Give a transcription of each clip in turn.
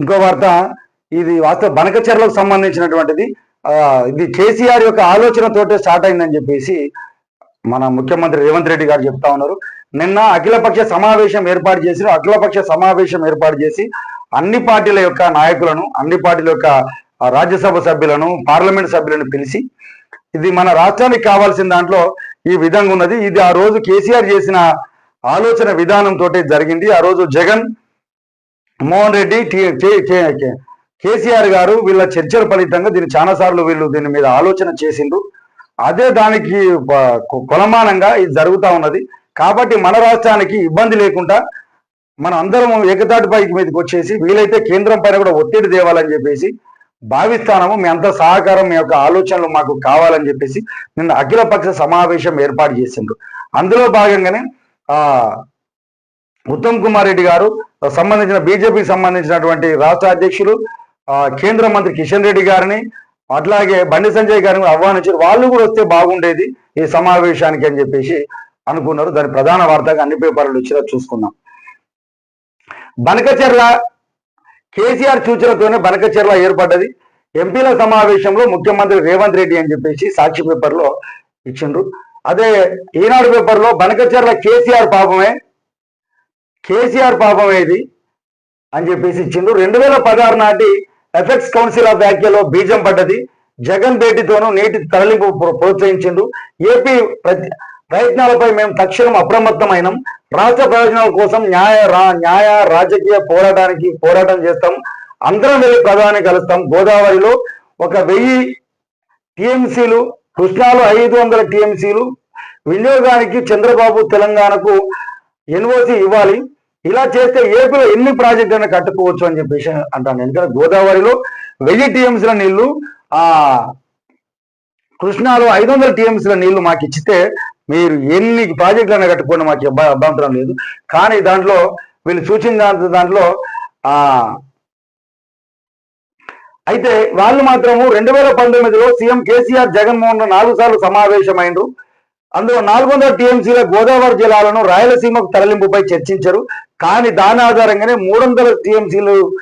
ఇంకో వార్త ఇది వాస్తవ బనకచెర్లకు సంబంధించినటువంటిది. ఇది కేసీఆర్ యొక్క ఆలోచనతోటే స్టార్ట్ అయిందని చెప్పేసి మన ముఖ్యమంత్రి రేవంత్ రెడ్డి గారు చెప్తా ఉన్నారు. నిన్న అఖిలపక్ష సమావేశం ఏర్పాటు చేసి అఖిలపక్ష సమావేశం ఏర్పాటు చేసి అన్ని పార్టీల యొక్క నాయకులను అన్ని పార్టీల యొక్క రాజ్యసభ సభ్యులను పార్లమెంట్ సభ్యులను పిలిచి ఇది మన రాష్ట్రానికి కావాల్సిన దాంట్లో ఈ విధంగా ఉన్నది. ఇది ఆ రోజు కేసీఆర్ చేసిన ఆలోచన విధానంతో జరిగింది. ఆ రోజు జగన్ మోహన్ రెడ్డి కేసీఆర్ గారు వీళ్ళ చర్చల ఫలితంగా దీన్ని చాలా సార్లు వీళ్ళు దీని మీద ఆలోచన చేసిండ్రు. అదే దానికి కొలమానంగా ఇది జరుగుతూ ఉన్నది. కాబట్టి మన రాష్ట్రానికి ఇబ్బంది లేకుండా మనం అందరం ఏకతాటి పైకి మీదకి వచ్చేసి వీలైతే కేంద్రం పైన కూడా ఒత్తిడి తేవాలని చెప్పేసి భావిస్తానము. మీ అంత సహకారం మీ యొక్క ఆలోచనలు మాకు కావాలని చెప్పేసి నిన్న అఖిలపక్ష సమావేశం ఏర్పాటు చేసిండ్రు. అందులో భాగంగానే ఆ ఉత్తమ్ కుమార్ రెడ్డి గారు సంబంధించిన బీజేపీకి సంబంధించినటువంటి రాష్ట్ర అధ్యక్షులు కేంద్ర మంత్రి కిషన్ రెడ్డి గారిని అట్లాగే బండి సంజయ్ గారిని ఆహ్వానించారు. వాళ్ళు కూడా వస్తే బాగుండేది ఈ సమావేశానికి అని చెప్పేసి అనుకున్నారు. దాని ప్రధాన వార్తగా అన్ని పేపర్లు వచ్చేలా చూసుకుందాం. బనకచెర్ల కేసీఆర్ సూచనతోనే బనకచెర్ల ఏర్పడ్డది. ఎంపీల సమావేశంలో ముఖ్యమంత్రి రేవంత్ రెడ్డి అని చెప్పేసి సాక్షి పేపర్లో ఇచ్చిండ్రు. అదే ఈనాడు పేపర్లో బనకచెర్ల కేసీఆర్ పాపమే కేసీఆర్ పాపం ఏది? అని చెప్పేసి ఇచ్చిండు రెండు వేల పదహారు నాటి ఎఫెక్స్ కౌన్సిల్ ఆఫ్ వ్యాఖ్యలో బీజం పడ్డది. జగన్ భేటీతోనూ నేటి తరలింపు ప్రోత్సహించిండు. ఏపీ ప్రయత్నాలపై మేము తక్షణం అప్రమత్తమైనం. రాష్ట్ర ప్రయోజనాల కోసం న్యాయ న్యాయ రాజకీయ పోరాటానికి పోరాటం చేస్తాం. అందరం వెళ్ళి ప్రధాని కలుస్తాం. గోదావరిలో ఒక వెయ్యి టీఎంసీలు కృష్ణాలో ఐదు వందల టీఎంసీలు వినియోగానికి చంద్రబాబు తెలంగాణకు ఎన్ఓసి ఇవ్వాలి. ఇలా చేస్తే ఏపీలో ఎన్ని ప్రాజెక్టులను కట్టుకోవచ్చు అని చెప్పేసి అంటాను. ఎందుకంటే గోదావరిలో వెయ్యి టీఎంసీల నీళ్ళు ఆ కృష్ణాలో ఐదు వందల టీఎంసీల నీళ్ళు మాకు ఇచ్చితే మీరు ఎన్ని ప్రాజెక్టులను కట్టుకోండి మాకు అభ్యంతరం లేదు. కానీ దాంట్లో వీళ్ళు సూచించిన దాంట్లో ఆ అయితే వాళ్ళు మాత్రము రెండు వేల పంతొమ్మిదిలో సీఎం కేసీఆర్ జగన్మోహన్ నాలుగు సార్లు సమావేశమైండ్రు. అందులో నాలుగు వందల టీఎంసీల గోదావరి జిల్లాలను రాయలసీమకు తరలింపుపై చర్చించారు. కానీ దాని ఆధారంగానే మూడు వందల టీఎంసీలు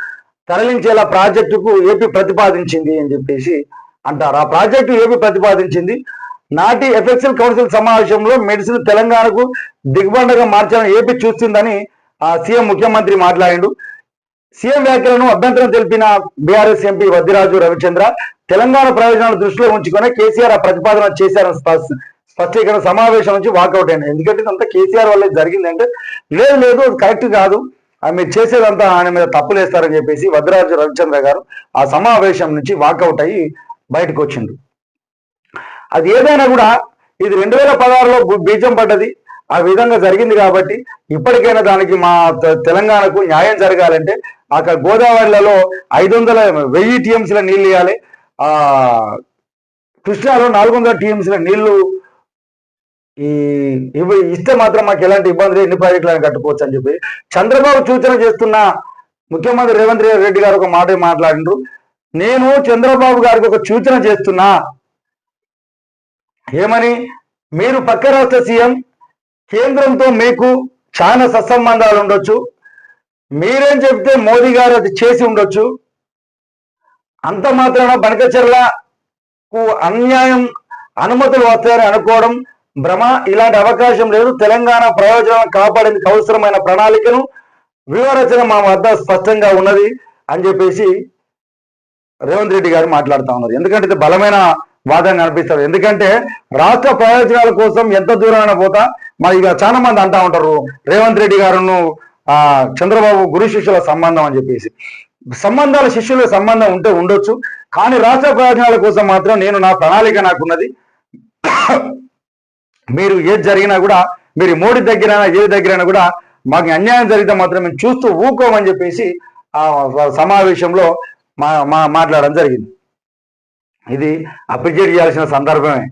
తరలించేలా ప్రాజెక్టుకు ఏపీ ప్రతిపాదించింది అని చెప్పేసి అంటారు. ఆ ప్రాజెక్టు ఏపీ ప్రతిపాదించింది. నాటి ఎఫెక్సల్ కౌన్సిల్ సమావేశంలో మెడిసిన్ తెలంగాణకు దిగ్బండగా మార్చాలని ఏపీ చూస్తుందని ఆ సీఎం ముఖ్యమంత్రి మాట్లాడిండు. సీఎం వ్యాఖ్యలను అభ్యంతరం తెలిపిన బీఆర్ఎస్ ఎంపీ వద్దిరాజు రవిచంద్ర తెలంగాణ ప్రయోజనాలు దృష్టిలో ఉంచుకొని కేసీఆర్ ఆ ప్రతిపాదన చేశారని స్పష్ట- స్పష్టీకరణ సమావేశం నుంచి వాకౌట్ అయింది ఎందుకంటే ఇదంతా కేసీఆర్ వల్లే జరిగిందంటే లేదు లేదు అది కరెక్ట్ కాదు మీరు చేసేదంతా ఆయన మీద తప్పులేస్తారని చెప్పేసి వద్రాజు రవిచంద్ర గారు ఆ సమావేశం నుంచి వాకౌట్ అయ్యి బయటకు వచ్చిండు. అది ఏదైనా కూడా ఇది రెండు వేల పదహారులో బీజం పడ్డది. ఆ విధంగా జరిగింది కాబట్టి ఇప్పటికైనా దానికి మా తె- తెలంగాణకు న్యాయం జరగాలంటే అక్కడ గోదావరిలలో ఐదు వందల వెయ్యి టీఎంసీల నీళ్ళు ఇవ్వాలి ఆ కృష్ణాలో నాలుగు వందల టీఎంసీల నీళ్ళు ఈ ఇవి ఇస్తే మాత్రం మాకు ఎలాంటి ఇబ్బంది ఎన్ని ప్రాజెక్టులను కట్టుకోవచ్చు అని చెప్పి చంద్రబాబు సూచన చేస్తున్న ముఖ్యమంత్రి రేవంత్ రెడ్డి గారు ఒక మాట మాట్లాడిండ్రు నేను చంద్రబాబు గారికి ఒక సూచన చేస్తున్నా. ఏమని? మీరు పక్క రాష్ట్ర సీఎం కేంద్రంతో మీకు చాలా సత్సంబంధాలు ఉండొచ్చు. మీరేం చెప్తే మోదీ గారు అది చేసి ఉండొచ్చు. అంత మాత్రాన బనకచర్లకు అన్యాయం అనుమతులు వస్తాయని అనుకోవడం భ్రమ ఇలాంటి అవకాశం లేదు. తెలంగాణ ప్రయోజనాలను కాపాడేందుకు అవసరమైన ప్రణాళికను వివరచన మా వద్ద స్పష్టంగా ఉన్నది అని చెప్పేసి రేవంత్ రెడ్డి గారు మాట్లాడుతా ఉన్నారు. ఎందుకంటే ఇది బలమైన వాదన అనిపిస్తారు ఎందుకంటే రాష్ట్ర ప్రయోజనాల కోసం ఎంత దూరమైన పోతా మరి ఇక చాలా మంది అంటా ఉంటారు రేవంత్ రెడ్డి గారును ఆ చంద్రబాబు గురు శిష్యుల సంబంధం అని చెప్పేసి. సంబంధాల శిష్యుల సంబంధం ఉంటే ఉండొచ్చు కానీ రాష్ట్ర ప్రయోజనాల కోసం మాత్రం నేను నా ప్రణాళిక నాకున్నది. మీరు ఏది జరిగినా కూడా మీరు మోడీ దగ్గర ఏది దగ్గరైనా కూడా మాకు అన్యాయం జరిగితే మాత్రం మేము చూస్తూ ఊకోమని చెప్పేసి ఆ సమావేశంలో మా మా మాట్లాడడం జరిగింది. ఇది అప్రిషియేట్ చేయాల్సిన సందర్భమే.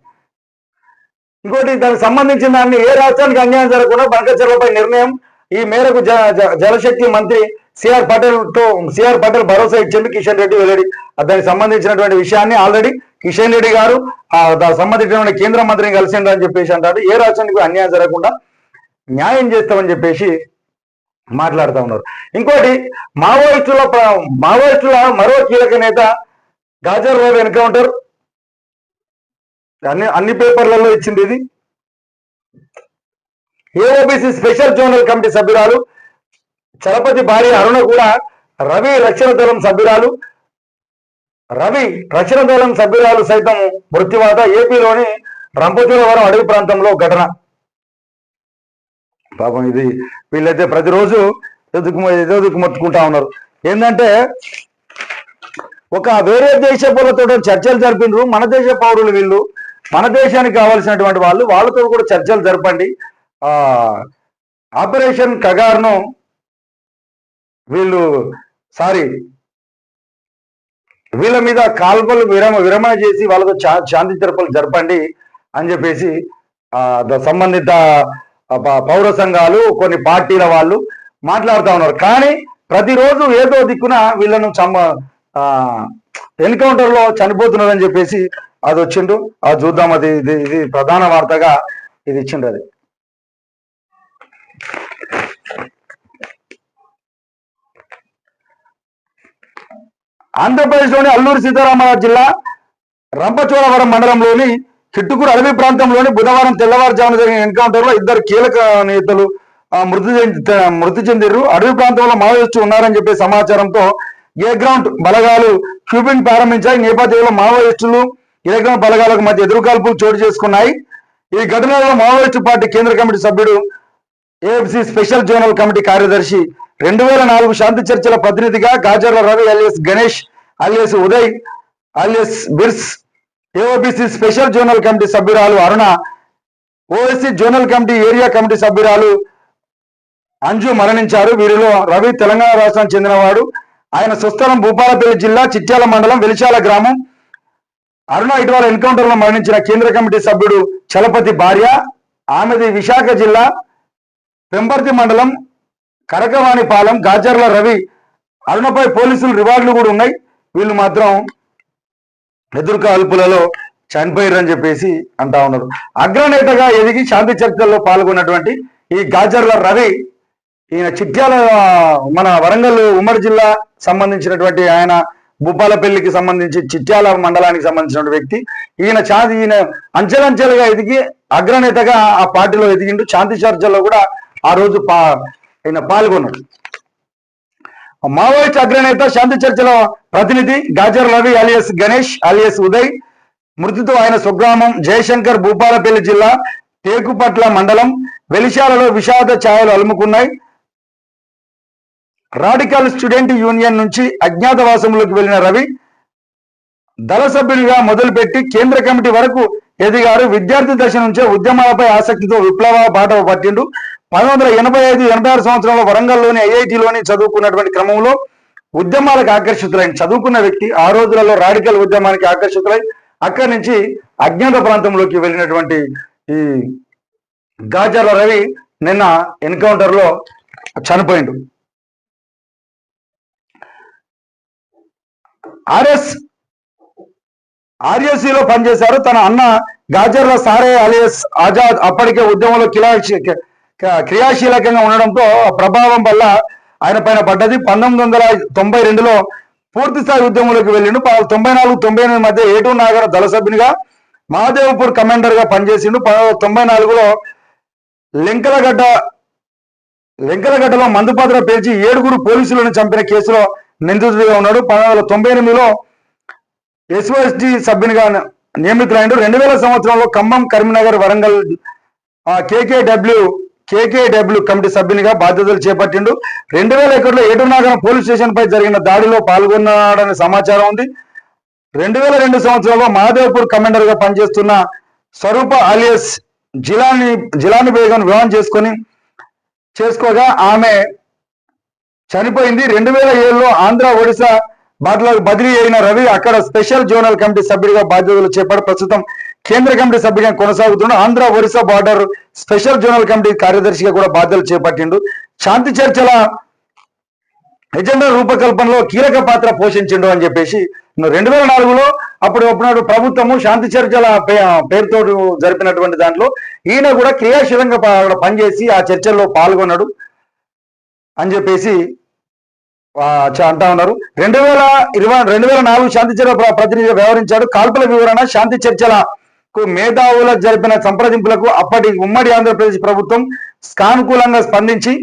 ఇంకోటి దానికి సంబంధించిన దాన్ని ఏ రాష్ట్రానికి అన్యాయం జరగకుండా బంకచెర్లపై నిర్ణయం ఈ మేరకు జ జ- జలశక్తి మంత్రి సిఆర్ పటేల్తో సిఆర్ పటేల్ భరోసా ఇచ్చింది కిషన్ రెడ్డి వెల్లడి దానికి సంబంధించినటువంటి విషయాన్ని ఆల్రెడీ కిషన్ రెడ్డి గారు ఆ దానికి సంబంధించినటువంటి కేంద్ర మంత్రిని కలిసిండు అని చెప్పేసి అంటారు. ఏ రాష్ట్రానికి అన్యాయం జరగకుండా న్యాయం చేస్తామని చెప్పేసి మాట్లాడుతూ ఉన్నారు. ఇంకోటి మావోయిస్టుల మావోయిస్టుల మరో కీలక నేత గాజర్ రావు ఎన్కౌంటర్ అన్ని అన్ని పేపర్లలో ఇచ్చింది ఇది. ఏఓబిసి స్పెషల్ జోనల్ కమిటీ సభ్యురాలు చలపతి భార్య అరుణ కూడా రవి రక్షణ దళం సభ్యురాలు. రవి రక్షణ దళం సభ్యురాలు సైతం మృత్యువాత ఏపీలోని రంపచోడవరం అడవి ప్రాంతంలో ఘటన. పాపం ఇది వీళ్ళైతే ప్రతిరోజు ఎదుకు ఎదుకు ఉన్నారు. ఏంటంటే ఒక వేరే దేశ పౌరులతో చర్చలు జరిపినారు మన దేశ పౌరులు వీళ్ళు. మన దేశానికి కావాల్సినటువంటి వాళ్ళు వాళ్ళతో కూడా చర్చలు జరపండి. ఆపరేషన్ కగార్ను వీళ్ళు సారీ వీళ్ళ మీద కాల్పలు విరమ విరమణ చేసి వాళ్ళతో చా శాంతి చర్పలు జరపండి అని చెప్పేసి ఆ, సంబంధిత పౌర సంఘాలు కొన్ని పార్టీల వాళ్ళు మాట్లాడుతూ ఉన్నారు. కానీ ప్రతిరోజు ఏదో దిక్కున వీళ్ళను చమ్మ ఎన్కౌంటర్లో చనిపోతున్నారని చెప్పేసి అది వచ్చిండు. అది చూద్దాం అది ఇది ఇది ప్రధాన వార్తగా ఇది ఇచ్చిండు అది. ఆంధ్రప్రదేశ్లోని అల్లూరు సీతారామరాజు జిల్లా రంపచోడవరం మండలంలోని చిట్టుకూరు అడవి ప్రాంతంలోని బుధవారం తెల్లవారుజామున జరిగిన ఎన్కౌంటర్లో ఇద్దరు కీలక నేతలు మృతి చెంది మృతి చెందిరు అడవి ప్రాంతంలో మావోయిస్టు ఉన్నారని చెప్పే సమాచారంతో ఏ గ్రౌండ్ బలగాలు క్యూబింగ్ ప్రారంభించాయి. నేపథ్యంలో మావోయిస్టులు ఏ గ్రౌండ్ బలగాలకు మధ్య ఎదురుకాల్పులు చోటు చేసుకున్నాయి. ఈ ఘటనలో మావోయిస్టు పార్టీ కేంద్ర కమిటీ సభ్యుడు ఏఎఫ్సి స్పెషల్ జోనల్ కమిటీ కార్యదర్శి రెండు వేల నాలుగు శాంతి చర్చల ప్రతినిధిగా Gajarla Ravi alias Ganesh alias Uday alias బిర్స్ AOBC special zonal committee సభ్యురాలు Aruna OSC zonal committee area committee సభ్యురాలు అంజు మరణించారు. వీరిలో రవి తెలంగాణ రాష్ట్రానికి చెందినవాడు. ఆయన స్వస్థలం భూపాలపల్లి జిల్లా చిట్యాల మండలం వెలిచాల గ్రామం. అరుణ ఇటీవల ఎన్కౌంటర్లో మరణించిన కేంద్ర కమిటీ సభ్యుడు చలపతి భార్య ఆమెది విశాఖ జిల్లా పెంబర్తి మండలం కరకవాణిపాలెం గాజర్ల రవి అరుణపై పోలీసులు రివార్డులు కూడా ఉన్నాయి. వీళ్ళు మాత్రం ఎదురు కాల్పులలో చనిపోయారని చెప్పేసి అంటా ఉన్నారు. అగ్రనేతగా ఎదిగి శాంతి చర్చల్లో పాల్గొన్నటువంటి ఈ గాజర్ల రవి ఈయన చిట్యాల మన వరంగల్ ఉమ్మడి జిల్లా సంబంధించినటువంటి ఆయన భూపాలపల్లికి సంబంధించి చిట్యాల మండలానికి సంబంధించిన వ్యక్తి. ఈయన శాంతి ఈయన అంచెలంచెలుగా ఎదిగి అగ్రనేతగా ఆ పార్టీలో ఎదిగిండు. శాంతి చర్చల్లో కూడా ఆ రోజు పా ఈయన పాల్గొన్నాడు మావోయిస్ట్ అగ్రనేత శాంతి చర్చల ప్రతినిధి గాజర్ రవి అలియస్ గణేష్ అలియస్ ఉదయ్ మృతితో ఆయన స్వగ్రామం జయశంకర్ భూపాలపల్లి జిల్లా తేకుపట్ల మండలం వెలిశాలలో విషాద ఛాయలు అలుముకున్నాయి. రాడికల్ స్టూడెంట్ యూనియన్ నుంచి అజ్ఞాతవాసంలోకి వెళ్ళిన రవి దళ సభ్యునిగా మొదలుపెట్టి కేంద్ర కమిటీ వరకు ఎదిగారు. విద్యార్థి దశ నుంచే ఉద్యమాలపై ఆసక్తితో విప్లవ బాట పట్టిండు. పంతొమ్మిది వందల ఎనభై ఐదు ఎనభై ఆరు సంవత్సరంలో వరంగల్లోని ఐఐటిలోని చదువుకున్నటువంటి క్రమంలో ఉద్యమాలకు ఆకర్షితులైన చదువుకున్న వ్యక్తి ఆ రోజులలో రాడికల్ ఉద్యమానికి ఆకర్షితులై అక్కడి నుంచి అజ్ఞాత ప్రాంతంలోకి వెళ్ళినటువంటి ఈ గాజర్ల రవి నిన్న ఎన్కౌంటర్లో చనిపోయిండు. ఆర్ఎస్ ఆర్ఎస్సిలో పనిచేశారు. తన అన్న గాజర్ల సారే అలియస్ ఆజాద్ అప్పటికే ఉద్యమంలో కిలా- క్రియాశీలకంగా ఉండడంతో ప్రభావం వల్ల ఆయన పైన పడ్డది. పంతొమ్మిది వందల తొంభై రెండులో పూర్తి స్థాయి ఉద్యమంలోకి వెళ్ళిండు. తొంభై నాలుగు తొంభై ఎనిమిది మధ్య ఏటూ నాగర దళ సభ్యునిగా మహాదేవ్పూర్ కమాండర్గా పనిచేసిండు తొంభై నాలుగులో లెంకలగడ్డ లెంకలగడ్డలో మందుపాత్ర పేర్చి ఏడుగురు పోలీసులను చంపిన కేసులో నిందితుడిగా ఉన్నాడు. పంతొమ్మిది వందల తొంభై ఎనిమిదిలో ఎస్ఓఎస్డి సభ్యునిగా నియమితులైండు. రెండు వేల సంవత్సరంలో Khammam Karimnagar Warangal KKW KKW committee సభ్యునిగా బాధ్యతలు చేపట్టిండు. రెండు వేల ఒకటిలో ఏటునాగరం పోలీస్ స్టేషన్ పై జరిగిన దాడిలో పాల్గొన్నాడనే సమాచారం ఉంది. రెండు వేల రెండు సంవత్సరంలో మహాదేవ్పూర్ కమాండర్గా పనిచేస్తున్న స్వరూప అలియస్ జిలాని జిలాని బేగం వివాహం చేసుకొని చేసుకోగా ఆమె చనిపోయింది. రెండు వేల ఏడులో ఆంధ్ర ఒడిశా బాటలకు బదిలీ అయిన రవి అక్కడ స్పెషల్ జోనల్ కమిటీ సభ్యుడిగా బాధ్యతలు చేపట్టి ప్రస్తుతం కేంద్ర కమిటీ సభ్యుగా కొనసాగుతున్న Andhra Orissa border special zonal committee కార్యదర్శిగా కూడా బాధ్యతలు చేపట్టిండు. శాంతి చర్చల ఎజెండా రూపకల్పనలో కీలక పాత్ర పోషించిండు అని చెప్పేసి రెండు వేల నాలుగులో అప్పుడు అప్పుడు ప్రభుత్వము శాంతి చర్చల పే- పేరుతో జరిపినటువంటి దాంట్లో ఈయన కూడా క్రియాశీలంగా పనిచేసి ఆ చర్చల్లో పాల్గొన్నాడు అని చెప్పేసి అంటా ఉన్నారు. రెండు వేల ఇరవై రెండు వేల నాలుగు శాంతి చర్చల ప్రతినిధిగా వ్యవహరించాడు. కాల్పుల వివరణ శాంతి చర్చల మేధావుల జరిపిన సంప్రదింపులకు అప్పటి ఉమ్మడి ఆంధ్రప్రదేశ్ ప్రభుత్వం సానుకూలంగా స్పందించి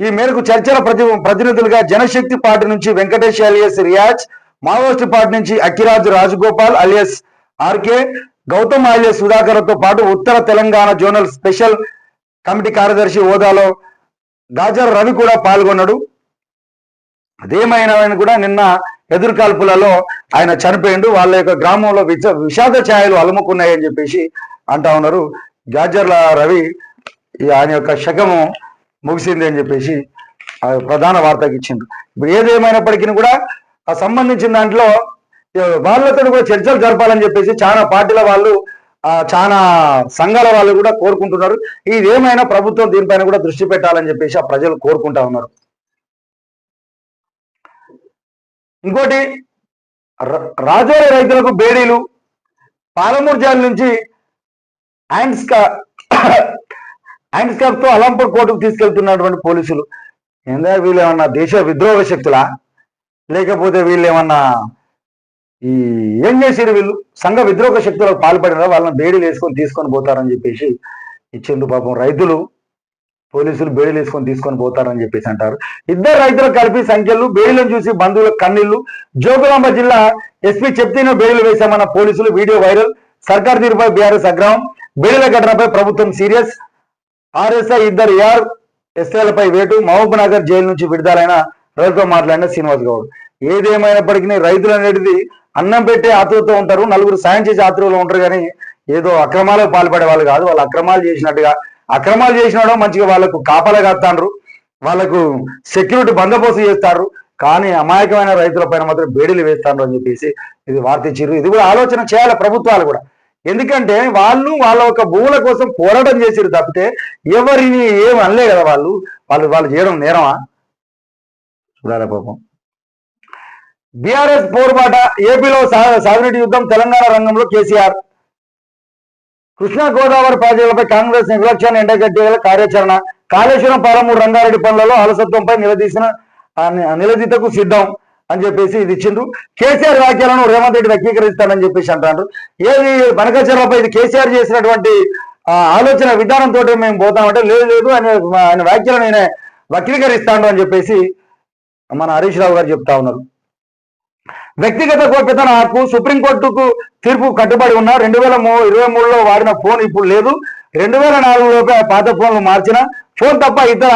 ఈ మేరకు చర్చల ప్రతి ప్రతినిధులుగా జనశక్తి పార్టీ నుంచి Venkatesh alias Riyaz Maoist party నుంచి Akkiraju Rajagopal alias RK Gautam alias సుధాకర్తో పాటు ఉత్తర తెలంగాణ జోనల్ స్పెషల్ కమిటీ కార్యదర్శి హోదాలో గాజర్ రవి కూడా పాల్గొన్నాడు. అదేమైనా కూడా నిన్న ఎదురుకాల్పులలో ఆయన చనిపోయిండు. వాళ్ళ యొక్క గ్రామంలో విష విషాద ఛాయలు అలుముకున్నాయని చెప్పేసి అంటా ఉన్నారు. గాజర్ల రవి ఆయన యొక్క శకము ముగిసింది అని చెప్పేసి ఆ ప్రధాన వార్తకి ఇచ్చిండు. ఇప్పుడు ఏదేమైనప్పటికీ కూడా ఆ సంబంధించిన దాంట్లో వాళ్ళతో కూడా చర్చలు జరపాలని చెప్పేసి చాలా పార్టీల వాళ్ళు చాలా సంఘాల వాళ్ళు కూడా కోరుకుంటున్నారు. ఇది ఏమైనా ప్రభుత్వం దీనిపైన కూడా దృష్టి పెట్టాలని చెప్పేసి ఆ ప్రజలు కోరుకుంటా ఉన్నారు. ఇంకోటి ర- రాజోరి రైతులకు బేడీలు పాలమూర్జాల నుంచి హ్యాండ్స్ కా క్యాప్తో అలంపూర్ కోర్టుకు తీసుకెళ్తున్నటువంటి పోలీసులు. ఏందా వీళ్ళు ఏమన్నా దేశ విద్రోహ శక్తులా? లేకపోతే వీళ్ళు ఏమన్నా ఈ ఏం చేసారు వీళ్ళు? సంఘ విద్రోహ శక్తులకు పాల్పడినా వాళ్ళని బేడీలు వేసుకొని తీసుకొని పోతారని చెప్పేసి ఇచ్చిండు పాపం రైతులు. పోలీసులు బేడీలు వేసుకొని తీసుకొని పోతారని చెప్పేసి అంటారు. ఇద్దరు రైతులు కలిపి సంఖ్యలు బేడీలను చూసి బంధువుల కన్నీళ్ళు. జోగులాంబ జిల్లా ఎస్పీ చెప్తేనే బేడీలు వేశామన్న పోలీసులు వీడియో వైరల్. సర్కార్ తీరుపై బీఆర్ఎస్ అగ్రహం. బేడీల ఘటనపై ప్రభుత్వం సీరియస్. ఆర్ఎస్ఐ ఇద్దరు ఏఆర్ ఎస్ఐలపై వేటు. మహబూబ్ నగర్ జైలు నుంచి విడుదలైన రైతుతో మాట్లాడిన శ్రీనివాస్ గౌడ్. ఏదేమైనప్పటికీ రైతులు అనేది అన్నం పెట్టే ఆతృతతో ఉంటారు. నలుగురు సాయం చేసే ఆతృలో ఉంటారు కానీ ఏదో అక్రమాలకు పాల్పడే వాళ్ళు కాదు. వాళ్ళు అక్రమాలు చేసినట్టుగా అక్రమాలు చేసినాడో మంచిగా వాళ్ళకు కాపలా కాస్తాండ్రు వాళ్ళకు సెక్యూరిటీ బందోబస్తు చేస్తారు. కానీ అమాయకమైన రైతుల పైన మాత్రం బేడీలు వేస్తాండ్రు అని చెప్పేసి ఇది వార్త ఇచ్చిర్రు ఇది కూడా ఆలోచన చేయాలి ప్రభుత్వాలు కూడా. ఎందుకంటే వాళ్ళు వాళ్ళ యొక్క భూముల కోసం పోరాటం చేసిరు తప్పితే ఎవరిని ఏం అనలే కదా వాళ్ళు. వాళ్ళు వాళ్ళు చేయడం నేరమా? చూడాలి పాపం. బీఆర్ఎస్ పోరుబాట ఏపీలో సాగునీటి యుద్ధం తెలంగాణ రంగంలో కేసీఆర్ కృష్ణా గోదావరి ప్రాజెక్టులపై కాంగ్రెస్ నిర్లక్ష్యాన్ని ఎండగట్టేల కార్యాచరణ. కాళేశ్వరం పాలమూరు రంగారెడ్డి పనులలో అలసత్వంపై నిలదీసిన నిలదీతకు సిద్ధం అని చెప్పేసి ఇది ఇచ్చిండ్రు. కేసీఆర్ వ్యాఖ్యలను రేవంత్ రెడ్డి వ్యక్తీకరిస్తానని చెప్పేసి అంటారు ఏది బనకచర్లపై ఇది కేసీఆర్ చేసినటువంటి ఆలోచన విధానంతో మేము పోతామంటే లేదు లేదు ఆయన ఆయన వ్యాఖ్యలను ఆయన వక్రీకరిస్తాడు అని చెప్పేసి మన హరీష్ రావు గారు చెప్తా ఉన్నారు. వ్యక్తిగత గోప్యతన హక్కు సుప్రీంకోర్టుకు తీర్పు కట్టుబడి ఉన్న రెండు వేల ఇరవై మూడులో వాడిన ఫోన్ ఇప్పుడు లేదు. రెండు వేల నాలుగులోపే పాత ఫోన్లు మార్చిన. ఫోన్ తప్ప ఇతర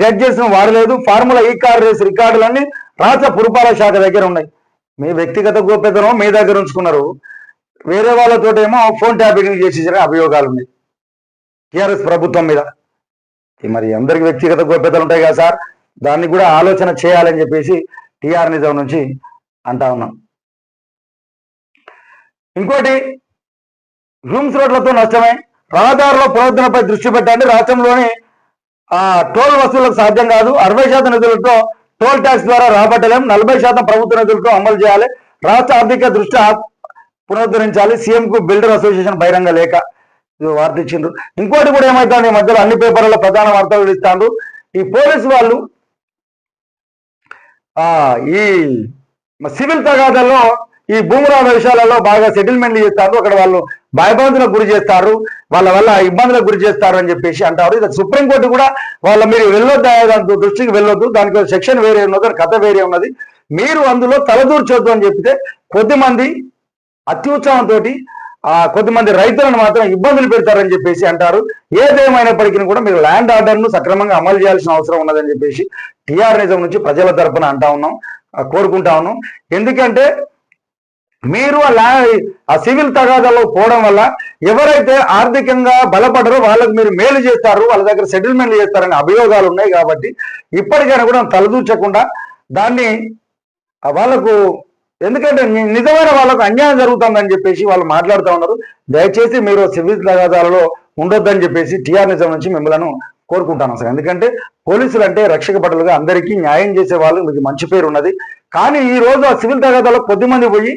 జడ్జెస్ను వాడలేదు. ఫార్ములా ఈ కార్ రేస్ రికార్డులన్నీ రాష్ట్ర పురపాలక శాఖ దగ్గర ఉన్నాయి. మీ వ్యక్తిగత గోప్యతను మీ దగ్గర ఉంచుకున్నారు. వేరే వాళ్ళతోటేమో ఫోన్ ట్యాపింగ్ చేసేసిన అభియోగాలు ఉన్నాయి. టీఆర్ఎస్ ప్రభుత్వం మీద. మరి అందరికి వ్యక్తిగత గోప్యతలు ఉంటాయి కదా సార్? దాన్ని కూడా ఆలోచన చేయాలని చెప్పేసి టీఆర్ నిజం నుంచి అంటా ఉన్నాం. ఇంకోటి రూమ్స్ రోడ్లతో నష్టమే. రహదారుల పునరుద్ధరణపై దృష్టి పెట్టండి. రాష్ట్రంలోని టోల్ వసూలకు సాధ్యం కాదు. అరవై శాతం నిధులతో టోల్ ట్యాక్స్ ద్వారా రాబట్టలేం. నలభై శాతం ప్రభుత్వ నిధులతో అమలు చేయాలి. రాష్ట్ర ఆర్థిక దృష్ట్యా పునరుద్ధరించాలి. సీఎం కు బిల్డర్ అసోసియేషన్ బహిరంగ లేఖ ఇది వార్త ఇచ్చిండ్రు ఇంకోటి కూడా ఏమవుతుంది ఈ మధ్యలో అన్ని పేపర్లలో ప్రధాన వార్తలు ఇస్తాండ్రు. ఈ పోలీసు వాళ్ళు ఈ సివిల్ తగాదాల్లో ఈ భూముల విషయాలలో బాగా సెటిల్మెంట్ చేస్తారు. అక్కడ వాళ్ళు భయభ్రాంతులకు గురి చేస్తారు. వాళ్ళ వల్ల ఇబ్బందులకు గురి చేస్తారు అని చెప్పేసి అంటారు. ఇది సుప్రీంకోర్టు కూడా వాళ్ళ మీరు వెళ్ళొద్దు దాని దృష్టికి వెళ్ళొద్దు. దానికి సెక్షన్ వేరే ఉన్నది కథ వేరే ఉన్నది. మీరు అందులో తలదూర్చొద్దు అని చెప్తే కొద్దిమంది అత్యుత్సాహంతో ఆ కొద్దిమంది రైతులను మాత్రం ఇబ్బందులు పెడతారని చెప్పేసి అంటారు. ఏదేమైనప్పటికీ కూడా మీరు ల్యాండ్ ఆర్డర్ను సక్రమంగా అమలు చేయాల్సిన అవసరం ఉన్నదని చెప్పేసి టీఆర్ నిజం నుంచి ప్రజల తరపున అంటా ఉన్నాం. కోరుకుంటాను ఎందుకంటే మీరు ఆ ఆ సివిల్ తగాదాలో పోవడం వల్ల ఎవరైతే ఆర్థికంగా బలపడరో వాళ్ళకు మీరు మేలు చేస్తారు వాళ్ళ దగ్గర సెటిల్మెంట్ చేస్తారనే అభియోగాలు ఉన్నాయి కాబట్టి ఇప్పటికైనా కూడా తలదూర్చకుండా దాన్ని వాళ్ళకు ఎందుకంటే నిజమైన వాళ్ళకు అన్యాయం జరుగుతుందని చెప్పేసి వాళ్ళు మాట్లాడుతూ ఉన్నారు. దయచేసి మీరు సివిల్ తగాదాలలో ఉండొద్దని చెప్పేసి టిఆర్ నిజం నుంచి మిమ్మల్ని కోరుకుంటాను అసలు ఎందుకంటే పోలీసులు అంటే రక్షక భటులుగా అందరికీ న్యాయం చేసే వాళ్ళు మీకు మంచి పేరు ఉన్నది. కానీ ఈ రోజు ఆ సివిల్ తగాదాలో కొద్దిమంది పోయి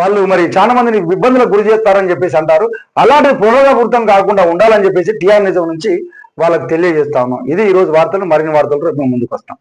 వాళ్ళు మరి చాలా మందిని ఇబ్బందులకు గురి చేస్తారని చెప్పేసి అంటారు. అలాంటి పునరావృతం కాకుండా ఉండాలని చెప్పేసి టిఆర్ నిజం నుంచి వాళ్ళకి తెలియజేస్తా ఉన్నాం. ఇది ఈ రోజు వార్తలు మరిన్ని వార్తలు రేపు మేము ముందుకు వస్తాం.